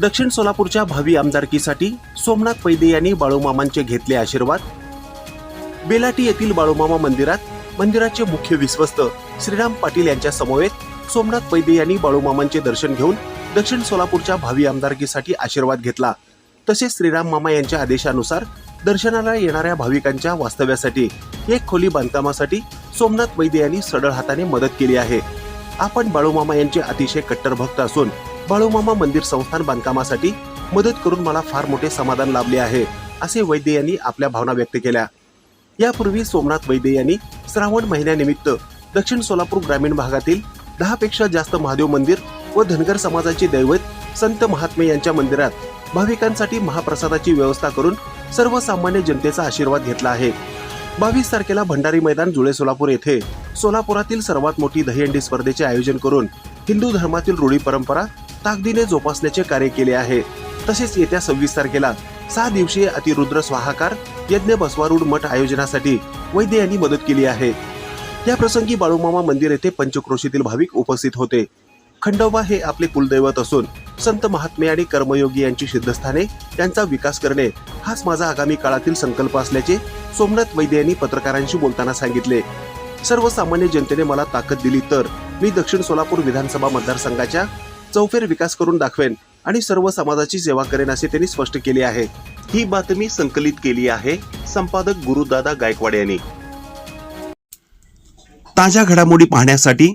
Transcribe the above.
दक्षिण सोलापूरच्या भावी आमदारकीसाठी सोमनाथ पैदे यांनी बाळूमामांचे घेतले आशीर्वाद. बेलाटी येथील बाळूमामा मंदिरात मंदिराचे मुख्य विश्वस्त श्रीराम पाटील यांच्या समवेत सोमनाथ पैदे यांनी बाळूमामांचे दर्शन घेऊन दक्षिण सोलापूरच्या भावी आमदारकीसाठी आशीर्वाद घेतला. तसेच श्रीराम मामा यांच्या आदेशानुसार दर्शनाला येणाऱ्या भाविकांच्या वास्तव्यासाठी एक खोली बांधकामासाठी सोमनाथ वैद्य यांनी सडळ हाताने मदत केली आहे. आपण बाळूमामा यांचे अतिशय कट्टर भक्त असून बाळूमामा मंदिर संस्थान बांधकामासाठी मदत करून मला फार मोठे समाधान लाभले आहे असे वैद्य यांनी आपल्या भावना व्यक्त केल्या. यापूर्वी सोमनाथ वैद्य यांनी श्रावण महिन्यानिमित्त दक्षिण सोलापूर ग्रामीण भागातील दहा पेक्षा जास्त महादेव मंदिर व धनगर समाजाचे दैवत संत महात्मे यांच्या मंदिरात भाविकांसाठी महाप्रसादाची व्यवस्था करून सर्वसामान्य जनतेचा आशीर्वाद घेतला आहे. बावीस तारखेला भंडारी मैदान जुळे सोलापूर येथे सोलापुरातील सर्वात मोठी दहीहंडी स्पर्धेचे आयोजन करून हिंदू धर्मातील रूढी परंपरा ताकदीने जोपासण्याचे कार्य केले आहे. तसेच येत्या सव्वीस तारखेला सहा दिवसीय अतिरुद्र स्वाहाकार यज्ञ बसवारूढ मठ आयोजनासाठी वैद्य यांनी मदत केली आहे. या प्रसंगी बाळूमामा मंदिर येथे पंचक्रोशीतील भाविक उपस्थित होते. खंडोबा हे आपले कुलदैवत असून संत महात्मे आणि कर्मयोगी यांची सिद्धस्थाने त्यांचा विकास करणे हाच माझा आगामी काळातील संकल्प असल्याचे सोमनाथ वैद्य यांनी पत्रकारांशी बोलताना सांगितले. सर्वसामान्य जनतेने मला ताकद दिली तर मी दक्षिण सोलापूर विधानसभा मतदारसंघाच्या चौफेर विकास करून दाखवेन आणि सर्व समाजाची सेवा करेन असे त्यांनी स्पष्ट केले आहे. ही बातमी संकलित केली आहे संपादक गुरुदादा गायकवाड यांनी. ताज्या घडामोडी पाहण्यासाठी